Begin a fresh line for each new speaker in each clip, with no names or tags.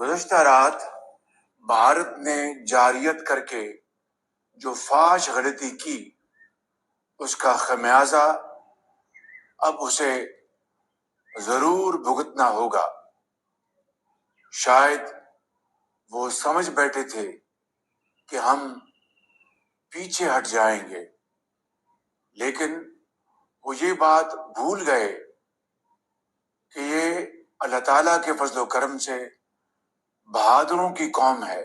گزشتہ رات بھارت نے جاریت کر کے جو فاش غلطی کی، اس کا خمیازہ اب اسے ضرور بھگتنا ہوگا۔ شاید وہ سمجھ بیٹھے تھے کہ ہم پیچھے ہٹ جائیں گے، لیکن وہ یہ بات بھول گئے کہ یہ اللہ تعالیٰ کے فضل و کرم سے بہادروں کی قوم ہے،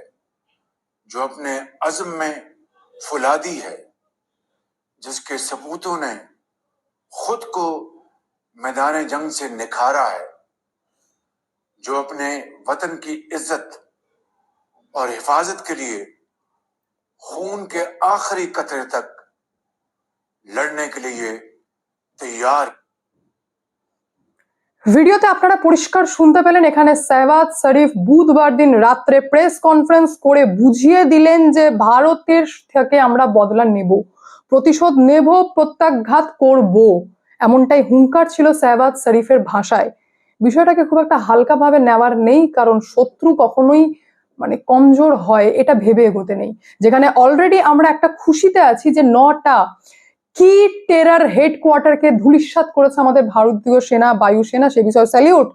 جو اپنے عزم میں فلادی ہے، جس کے ثبوتوں نے خود کو میدان جنگ سے نکھارا ہے، جو اپنے وطن کی عزت اور حفاظت کے لیے خون کے آخری قطرے تک لڑنے کے لیے تیار
ভিডিওতে আপনারা পরিষ্কার শুনতে পেলেন, এখানে সেহবাজ শরীফ বুধবার দিন রাত্রে প্রেস কনফারেন্স করে বুঝিয়ে দিলেন যে ভারতের থেকে আমরা বদলা নেব, প্রতিশোধ নেব, প্রত্যাঘাত করব। এমনটাই হুঙ্কার ছিল সেহবাজ শরীফের ভাষায়। বিষয়টাকে খুব একটা হালকাভাবে নেওয়ার নেই, কারণ শত্রু কখনোই মানে কমজোর হয়, এটা ভেবে এগোতে নেই। যেখানে অলরেডি আমরা একটা খুশিতে আছি যে নটা কি টেরার হেডকোয়ার্টারকে ধূলিসাৎ করেছে আমাদের ভারতীয় সেনা বায়ুসেনা সে বিষয়ে স্যালিউট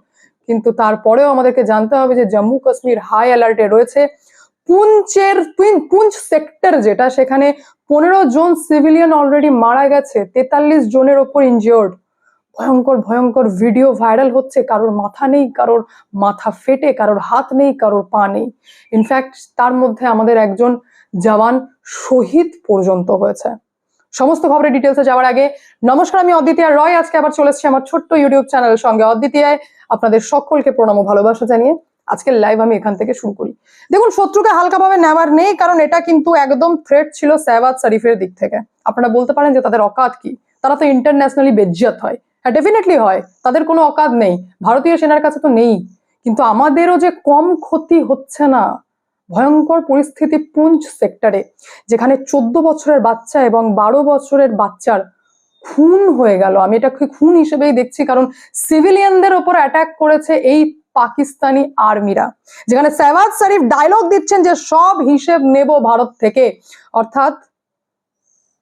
কিন্তু তারপরেও আমাদেরকে জানতে হবে যে জম্মু কাশ্মীর হাই অ্যালার্টে রয়েছে। পুঞ্চের পুঞ্চ সেক্টর যেটা, সেখানে পনেরো জন সিভিলিয়ান অলরেডি মারা গেছে, তেতাল্লিশ জনের ওপর ইনজিওর্ড ভয়ঙ্কর ভয়ঙ্কর ভিডিও ভাইরাল হচ্ছে, কারোর মাথা নেই, কারোর মাথা ফেটে, কারোর হাত নেই, কারোর পা নেই। ইনফ্যাক্ট তার মধ্যে আমাদের একজন জওয়ান শহীদ পর্যন্ত হয়েছে। সমস্ত খবরের ডিটেলসে যাওয়ার আগে নমস্কার, আমি অদ্বিতীয় রয়। আজকে আবার চলে এসেছি আমার ছোট্ট ইউটিউব চ্যানেলের সঙ্গে। অদ্বিতীয় আপনাদের সকলকে প্রণাম ভালোবাসা জানিয়ে আজকের লাইভ আমি এখান থেকে শুরু করি। দেখুন, শত্রুকে হালকাভাবে নেওয়ার নেই, কারণ এটা কিন্তু একদম থ্রেট ছিল সেহবাজ শরীফের দিক থেকে। আপনারা বলতে পারেন যে তাদের অকাত কি? তারা তো ইন্টারন্যাশনালি বেজ্জত হয়। হ্যাঁ ডেফিনেটলি হয়। তাদের কোনো অকাত নেই। ভারতীয় সেনার কাছে তো নেই। কিন্তু আমাদেরও যে কম ক্ষতি হচ্ছে না ভয়ঙ্কর পরিস্থিতি পুঞ্চ সেক্টরে যেখানে চোদ্দ বছরের বাচ্চা এবং বারো বছরের বাচ্চার খুন হয়ে গেল। আমি এটাকে খুন হিসেবেই দেখছি, কারণ সিভিলিয়ানদের ওপর অ্যাটাক করেছে এই পাকিস্তানি আর্মিরা যেখানে সেহবাজ শরীফ ডায়লগ দিচ্ছেন যে সব হিসেব নেব ভারত থেকে। অর্থাৎ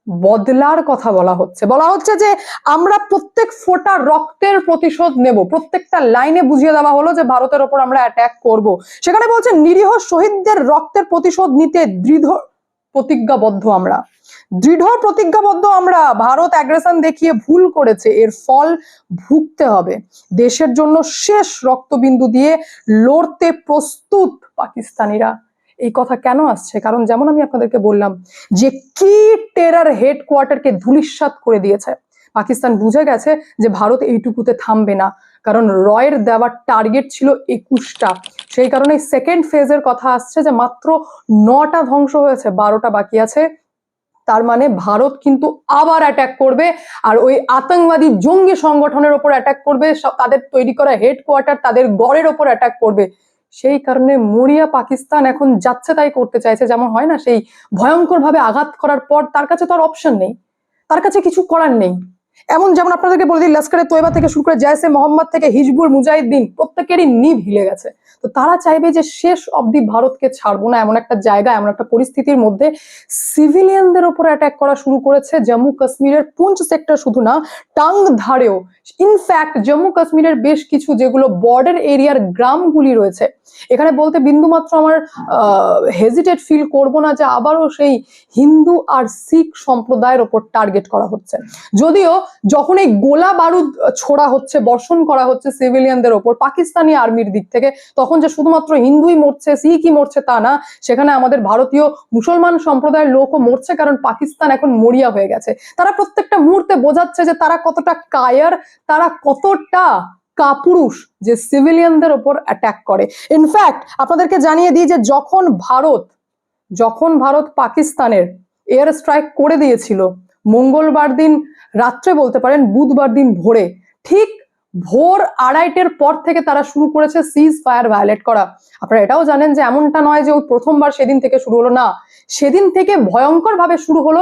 বদলার কথা বলা হচ্ছে। বলা হচ্ছে যে আমরা প্রত্যেক ফোটা রক্তের প্রতিশোধ নেব। প্রত্যেকটা লাইনে বুঝিয়ে দেওয়া হলো যে ভারতের ওপর আমরা অ্যাটাক করব। সেখানে বলছে, নিরীহ শহীদদের রক্তের প্রতিশোধ নিতে দৃঢ় প্রতিজ্ঞাবদ্ধ আমরা। দৃঢ় প্রতিজ্ঞাবদ্ধ আমরা। ভারত অ্যাগ্রেশন দেখিয়ে ভুল করেছে। এর ফল ভুগতে হবে। দেশের জন্য শেষ রক্তবিন্দু দিয়ে লড়তে প্রস্তুত পাকিস্তানিরা। এই কথা কেন আসছে? কারণ যেমন আমি আপনাদেরকে বললাম যে কি টেরার হেডকোয়ার্টারকে ধূলিসাৎ করে দিয়েছে। পাকিস্তান বুঝে গেছে যে ভারত এইটুকুতে থামবে না। কারণ রয়ের দেওয়ার টার্গেট ছিল একুশটা। সেই কারণে সেকেন্ড ফেজের কথা আসছে যে মাত্র নটা ধ্বংস হয়েছে, বারোটা বাকি আছে। তার মানে ভারত কিন্তু আবার অ্যাটাক করবে আর ওই আতঙ্কবাদী জঙ্গি সংগঠনের ওপর অ্যাটাক করবে। তাদের তৈরি করা হেডকোয়ার্টার তাদের গড়ের ওপর অ্যাটাক করবে। সেই কারণে মরিয়া পাকিস্তান এখন যাচ্ছে তাই করতে চাইছে, যেমন হয় না, সেই ভয়ঙ্কর ভাবে আঘাত করার পর তার কাছে তো আর অপশন নেই। তার কাছে কিছু করার নেই। এমন যেমন আপনাদেরকে বলে দিই লস্করে তোয়বা থেকে শুরু করে জয়সে মোহাম্মদ থেকে হিজবুল মুজাহিদ্দিন প্রত্যেকেরই নিভ হিলে গেছে। তো তারা চাইবে যে শেষ অবধি ভারতকে ছাড়বো না, এমন একটা জায়গা, এমন একটা পরিস্থিতির মধ্যে সিভিলিয়ানদের ওপর অ্যাটাক করা শুরু করেছে জম্মু কাশ্মীরের পুঞ্চ সেক্টর শুধু না টাং ধারেও। ইনফ্যাক্ট জম্মু কাশ্মীরের বেশ কিছু যেগুলো বর্ডার এরিয়ার গ্রামগুলি রয়েছে। এখানে বলতে বিন্দুমাত্র আমার হেজিটেট ফিল করব না যে আবারও সেই হিন্দু আর শিখ সম্প্রদায়ের ওপর টার্গেট করা হচ্ছে। যদিও যখন এই গোলা বারুদ ছোড়া হচ্ছে, বর্ষণ করা হচ্ছে সিভিলিয়ানদের ওপর, পাকিস্তানি আর্মির দিক থেকে, তখন যে শুধুমাত্র হিন্দুই মরছে, শিখই মরছে তা না, সেখানে আমাদের ভারতীয় মুসলমান সম্প্রদায়ের লোকও মরছে কারণ পাকিস্তান এখন মরিয়া হয়ে গেছে। তারা প্রত্যেকটা মুহূর্তে বোঝাচ্ছে যে তারা কতটা কায়ার, তারা কতটা কাপুরুষ যে সিভিলিয়ানদের ওপর অ্যাটাক করে। ইনফ্যাক্ট আপনাদেরকে জানিয়ে দিই যে যখন ভারত যখন ভারত পাকিস্তানের এয়ার স্ট্রাইক করে দিয়েছিল মঙ্গলবার দিন রাত্রে বলতে পারেন বুধবার দিন ভোরে ঠিক ভোর আড়াইটের পর থেকে তারা শুরু করেছে সিজ ফায়ার ভায়োলেট করা। আপনারা এটাও জানেন যে এমনটা নয় যে ওই প্রথমবার সেদিন থেকে শুরু হলো, না। সেদিন থেকে ভয়ঙ্কর ভাবে শুরু হলো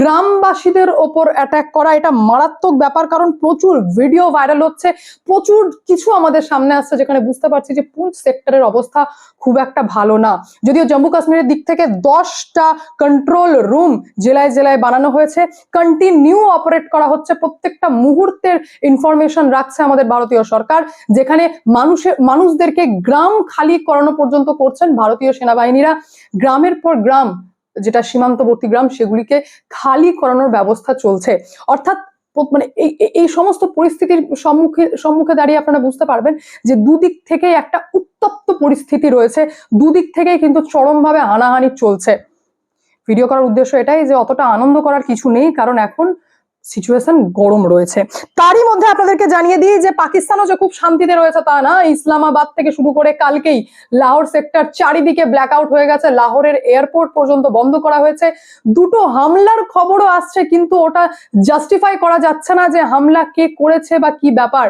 গ্রামবাসীদের ওপর অ্যাটাক করা। এটা মারাত্মক ব্যাপার, কারণ প্রচুর ভিডিও ভাইরাল হচ্ছে। প্রচুর কিছু আমাদের সামনে আসছে যেখানে বুঝতে পারছি যে পুঞ্চ সেক্টরের অবস্থা খুব একটা ভালো না। যদিও জম্মু কাশ্মীরের দিক থেকে দশটা কন্ট্রোল রুম জেলায় জেলায় বানানো হয়েছে। কন্টিনিউ অপারেট করা হচ্ছে। প্রত্যেকটা মুহূর্তের ইনফরমেশন রাখছে আমাদের ভারতীয় সরকার, যেখানে মানুষের মানুষদেরকে গ্রাম খালি করানো পর্যন্ত করছেন ভারতীয় সেনাবাহিনীরা। গ্রামের পর গ্রাম, যেটা সীমান্তবর্তী গ্রাম, সেগুলিকে খালি করানোর ব্যবস্থা চলছে। অর্থাৎ মানে এই সমস্ত পরিস্থিতির সম্মুখে সম্মুখে দাঁড়িয়ে আপনারা বুঝতে পারবেন যে দুদিক থেকে একটা উত্তপ্ত পরিস্থিতি রয়েছে, দুদিক থেকেই কিন্তু চরমভাবে হানাহানি চলছে। ভিডিও করার উদ্দেশ্য এটাই যে অতটা আনন্দ করার কিছু নেই, কারণ এখন সিচুয়েশন গরম রয়েছে। তারই মধ্যে আপনাদেরকে জানিয়ে দিই যে পাকিস্তানও যে খুব শান্তিতে রয়েছে তা না, ইসলামাবাদ থেকে শুরু করে কালকেই লাহোর সেক্টর চারিদিকে ব্ল্যাক আউট হয়ে গেছে। লাহোরের এয়ারপোর্ট পর্যন্ত বন্ধ করা হয়েছে। দুটো হামলার খবরও আসছে, কিন্তু ওটা জাস্টিফাই করা যাচ্ছে না যে হামলা কে করেছে বা কি ব্যাপার।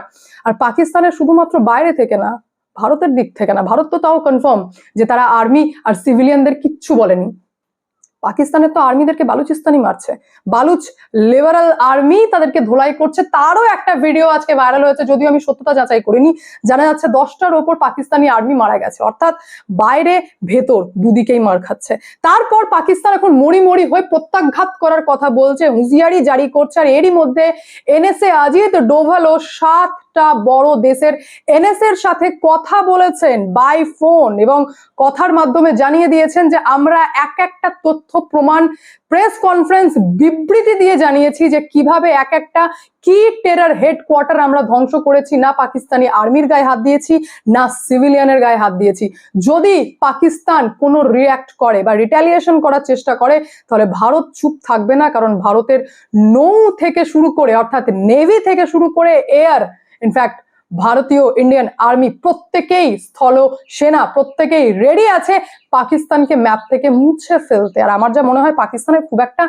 আর পাকিস্তানের শুধুমাত্র বাইরে থেকে না, ভারতের দিক থেকে না, ভারত তো তাও কনফার্ম যে তারা আর্মি আর সিভিলিয়ানদের কিচ্ছু বলেনি। পাকিস্তানের তো আর্মিদেরকে বালুচিস্তানি মারছে। বালুচ লিবারাল আর্মি তাদেরকে ধোলাই করছে। তারও একটা ভিডিও আজকে ভাইরাল হয়েছে, যদিও আমি সত্যতা যাচাই করিনি। জানা যাচ্ছে দশটার ওপর পাকিস্তানি আর্মি মারা গেছে। অর্থাৎ বাইরে ভেতর দুদিকেই মার খাচ্ছে। তারপর পাকিস্তান এখন মরি মরি হয়ে প্রত্যাঘাত করার কথা বলছে, হুঁশিয়ারি জারি করছে। আর এরই মধ্যে এনএসএ আজিত ডোভাল ও সাতটা বড় দেশের এনএস এর সাথে কথা বলেছেন বাই ফোন এবং কথার মাধ্যমে জানিয়ে দিয়েছেন যে আমরা এক একটা তথ্য প্রমাণ, প্রেস কনফারেন্স বিবৃতি দিয়ে জানিয়েছি যে কীভাবে এক একটা কি টেরার হেডকোয়ার্টার আমরা ধ্বংস করেছি, না পাকিস্তানি আর্মির গায়ে হাত দিয়েছি, না সিভিলিয়ানের গায়ে হাত দিয়েছি। যদি পাকিস্তান কোনো রিয়াক্ট করে বা রিটালিয়েশন করার চেষ্টা করে, তাহলে ভারত চুপ থাকবে না, কারণ ভারতের নৌ থেকে শুরু করে, অর্থাৎ নেভি থেকে শুরু করে এয়ার ইনফ্যাক্ট ভারতীয় ইন্ডিয়ান আর্মি প্রত্যেকেই স্থল সেনা প্রত্যেকেই রেডি আছে পাকিস্তানকে ম্যাপ থেকে মুছে ফেলতে। আর আমার যা মনে হয়, পাকিস্তানের খুব একটা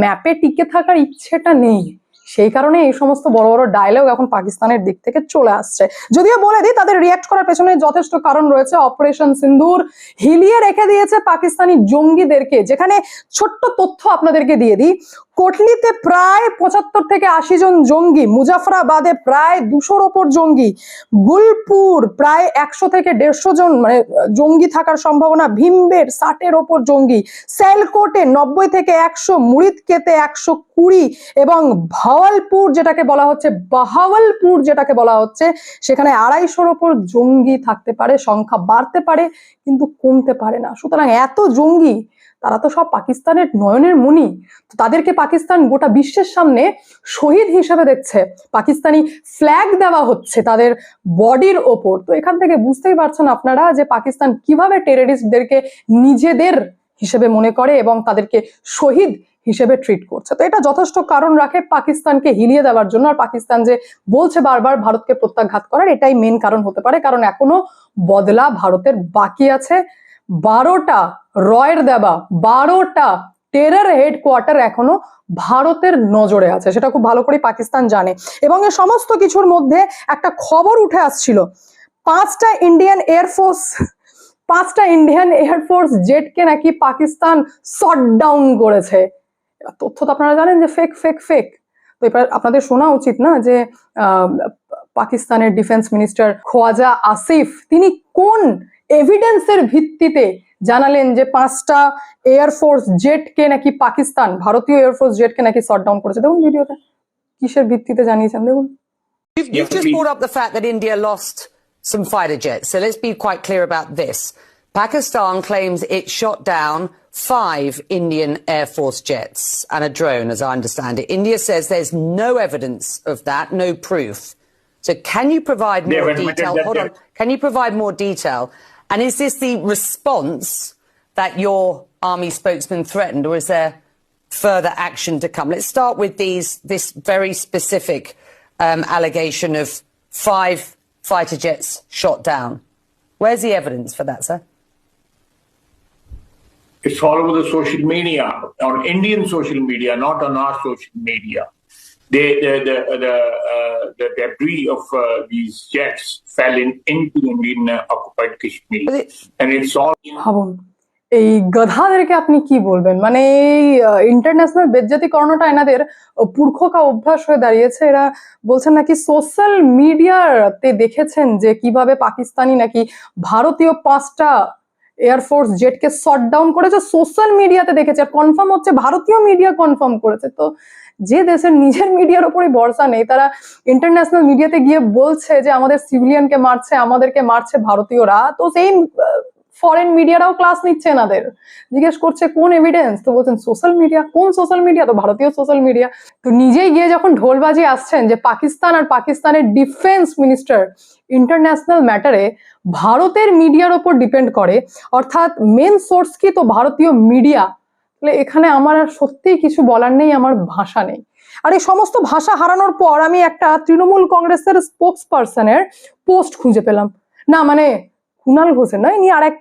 ম্যাপে টিকে থাকার ইচ্ছেটা নেই। সেই কারণে এই সমস্ত বড় বড় ডায়লগ এখন পাকিস্তানের দিক থেকে চলে আসছে। যদিও বলে দিই, তাদের রিয়াক্ট করার পেছনে যথেষ্ট কারণ রয়েছে। অপারেশন সিন্দুর হিলিয়ে রেখে দিয়েছে পাকিস্তানি জঙ্গিদেরকে। যেখানে ছোট্ট তথ্য আপনাদেরকে দিয়ে দিই কোটলিতে প্রায় পঁচাত্তর থেকে আশি জন জঙ্গি, মুজাফরাবাদে প্রায় দুশোর ওপর জঙ্গি গুলপুর প্রায় একশো থেকে দেড়শো জন মানে জঙ্গি থাকার সম্ভাবনা, ভীমবের ষাটের ওপর জঙ্গি সেলকোটে নব্বই থেকে একশো, মুরিদকেতে একশো কুড়ি এবং ভাওয়ালপুর যেটাকে বলা হচ্ছে, বাহাওয়ালপুর যেটাকে বলা হচ্ছে, সেখানে আড়াইশোর ওপর জঙ্গি থাকতে পারে, সংখ্যা বাড়তে পারে, কিন্তু কমতে পারে না। সুতরাং এত জঙ্গি, তারা তো সব পাকিস্তানের নয়নের মণি তো তাদেরকে পাকিস্তান গোটা বিশ্বের সামনে শহীদ হিসেবে দেখছে। পাকিস্তানি ফ্ল্যাগ দেওয়া হচ্ছে তাদের বডির ওপর। তো এখান থেকে বুঝতেই পারছেন আপনারা যে পাকিস্তান কীভাবে টেররিস্টদেরকে নিজেদের হিসেবে মনে করে এবং তাদেরকে শহীদ হিসেবে ট্রিট করছে। তো এটা যথেষ্ট কারণ রাখে পাকিস্তানকে হিলিয়ে দেওয়ার জন্য। আর পাকিস্তান যে বলছে বারবার ভারতকে প্রত্যাঘাত করার, এটাই মেন কারণ হতে পারে। কারণ এখনও বদলা ভারতের বাকি আছে। বারোটা রয়ের দেওয়া বারোটা টেরার হেডকোয়ার্টার এখনও ভারতের নজরে আছে, সেটা খুব ভালো করে পাকিস্তান জানে। এবং এ সমস্ত কিছুর মধ্যে একটা খবর উঠে আসছিল, পাঁচটা ইন্ডিয়ান এয়ারফোর্স পাঁচটা ইন্ডিয়ান এয়ারফোর্স জেটকে নাকি পাকিস্তান শট ডাউন করেছে। তথ্য তো আপনারা জানেন যে ফেক ফেক ফেক তো এবার আপনাদের শোনা উচিত না যে পাকিস্তানের ডিফেন্স মিনিস্টার খোয়াজা আসিফ, তিনি কোন এভিডেন্সের ভিত্তিতে জানালেন যে পাঁচটা এয়ারফোর্স জেটকে নাকি পাকিস্তান ভারতীয় এয়ারফোর্স জেটকে নাকি শট ডাউন করেছে দেখুন ভিডিওতে কিসের ভিত্তিতে জানিয়েছেন দেখুন
You've, you've just brought up the fact that India lost some fighter jets. So let's be quite clear about this. Pakistan claims it shot down five Indian Air Force jets and a drone, as I understand it. India says there's no evidence of that, no proof. So can you provide
They
more
have admitted
detail?
that
Hold on.
they're-
Can you provide more detail? and is this the response that your army spokesman threatened, or is there further action to come? Let's start with these this very specific um, allegation of five fighter jets shot down. Where's the evidence for that, sir?
It's all over the social media, on Indian social media, not on our social media. They, the the the, uh, the debris of uh, these jets fell in into Indian uh, occupied Kashmir, and it's all.
ভাবুন এই গধাদেরকে আপনি কি বলবেন? মানে এই international বেজ্জাতিকরণটা এনাদের পুরখকা অভ্যাস হয়ে দাঁড়িয়েছে। এরা বলছেন নাকি সোশ্যাল মিডিয়াতে দেখেছেন যে কীভাবে পাকিস্তানি নাকি ভারতীয় পাঁচটা এয়ারফোর্স জেটকে শট ডাউন করেছে। সোশ্যাল মিডিয়াতে দেখেছে। আর কনফার্ম হচ্ছে ভারতীয় মিডিয়া কনফার্ম করেছে। তো যে দেশের নিজের মিডিয়ার উপরই ভরসা নেই, তারা ইন্টারন্যাশনাল মিডিয়াতে গিয়ে বলছে যে আমাদের সিভিলিয়ানকে মারছে, আমাদেরকে মারছে ভারতীয়রা। তো সেই ফরেন মিডিয়ারাও ক্লাস নিচ্ছে এনাদের। জিজ্ঞেস করছে, কোন এভিডেন্স তো বলছেন সোশ্যাল মিডিয়া কোন সোশ্যাল মিডিয়া তো ভারতীয় সোশ্যাল মিডিয়া তো নিজেই গিয়ে যখন ঢোলবাজি আসছেন যে পাকিস্তান আর পাকিস্তানের ডিফেন্স মিনিস্টার ইন্টারন্যাশনাল ম্যাটারে ভারতের মিডিয়ার ওপর ডিপেন্ড করে, অর্থাৎ মেন সোর্স কি? তো ভারতীয় মিডিয়া তাহলে এখানে আমার আর সত্যিই কিছু বলার নেই, আমার ভাষা নেই। আর এই সমস্ত ভাষা হারানোর পর আমি একটা তৃণমূল কংগ্রেসের স্পোক্স পার্সনের পোস্ট খুঁজে পেলাম। না মানে কুনাল ঘোষের নয়, ইনি আর এক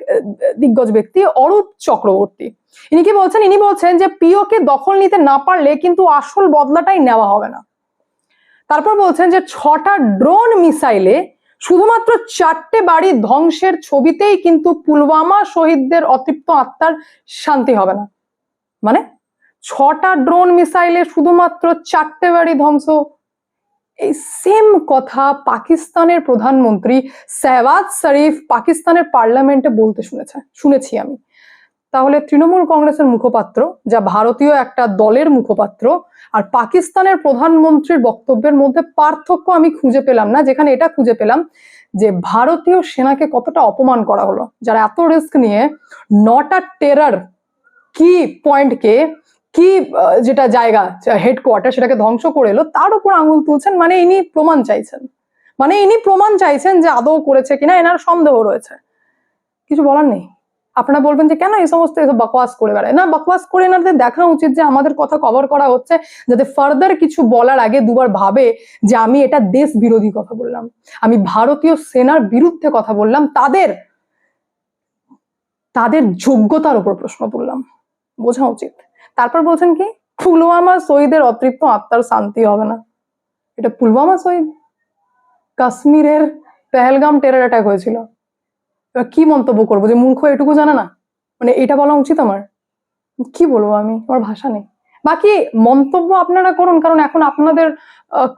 দিগ্গজ ব্যক্তি, অরূপ চক্রবর্তী। ইনি কি বলছেন? ইনি বলছেন যে পিওকে দখল নিতে না পারলে কিন্তু আসল বদলাটাই নেওয়া হবে না। তারপর বলছেন যে ছটা ড্রোন মিসাইলে শুধুমাত্র চারটে বাড়ি ধ্বংসের ছবিতেই কিন্তু পুলওয়ামা শহীদদের অতৃপ্ত আত্মার শান্তি হবে না। মানে ছটা ড্রোন মিসাইলে শুধুমাত্র চারটে বাড়ি ধ্বংস। এই সেম কথা পাকিস্তানের প্রধানমন্ত্রী শেহবাজ শরীফ পাকিস্তানের পার্লামেন্টে বলতে শুনেছে, শুনেছি আমি। তাহলে তৃণমূল কংগ্রেসের মুখপাত্র, যা ভারতীয় একটা দলের মুখপাত্র, আর পাকিস্তানের প্রধানমন্ত্রীর বক্তব্যের মধ্যে পার্থক্য আমি খুঁজে পেলাম না, যেখানে এটা খুঁজে পেলাম যে ভারতীয় সেনাকে কতটা অপমান করা হলো, যারা এত রিস্ক নিয়ে নটা টেরার কি পয়েন্টকে কি যেটা জায়গা হেডকোয়ার্টার সেটাকে ধ্বংস করে এলো, তার উপর আঙুল তুলছেন মানে ইনি প্রমাণ চাইছেন। মানে ইনি প্রমাণ চাইছেন যে আদৌ করেছে কিনা, এনার সন্দেহ রয়েছে। কিছু বলার নেই। আপনারা বলবেন যে কেন এই সমস্ত বকওয়াস করে বেড়ায়? না, বকওয়াস করে এনাদের দেখা উচিত যে আমাদের কথা কভার করা হচ্ছে, যাতে ফার্দার কিছু বলার আগে দুবার ভাবে যে আমি এটা দেশ বিরোধী কথা বললাম, আমি ভারতীয় সেনার বিরুদ্ধে কথা বললাম, তাদের তাদের যোগ্যতার উপর প্রশ্ন তুললাম। বোঝা উচিত। তারপর বলছেন কি, পুলওয়ামা শহীদের অতৃপ্ত আত্মার শান্তি হবে না। এটা পুলওয়ামা শহীদ কাশ্মীরের পেহেলগাম টেরার অ্যাটাক হয়েছিল। এবার কি মন্তব্য করব? যে মূর্খ এটুকু জানে না? মানে এটা বলা উচিত আমার? কি বলব আমি? আমার ভাষা নেই। বাকি মন্তব্য আপনারা করুন, কারণ এখন আপনাদের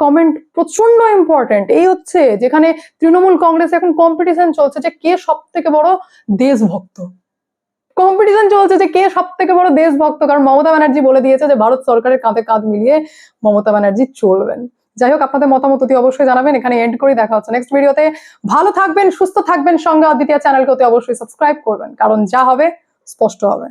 কমেন্ট প্রচণ্ড ইম্পর্টেন্ট এই হচ্ছে, যেখানে তৃণমূল কংগ্রেস এখন কম্পিটিশন চলছে যে কে সব থেকে বড় দেশভক্ত। কম্পিটিশন চলছে যে কে সব থেকে বড় দেশভক্ত? কারণ মমতা ব্যানার্জি বলে দিয়েছে যে ভারত সরকারের কাঁধে কাঁধ মিলিয়ে মমতা ব্যানার্জি চলবেন। যাই হোক, আপনাদের মতামত অতি অবশ্যই জানাবেন। এখানে এন্ড করে, দেখা হচ্ছে নেক্সট ভিডিওতে ভালো থাকবেন, সুস্থ থাকবেন, সঙ্গে অদ্বিতীয় চ্যানেলকে অতি অবশ্যই সাবস্ক্রাইব করবেন। কারণ যা হবে, স্পষ্ট হবে।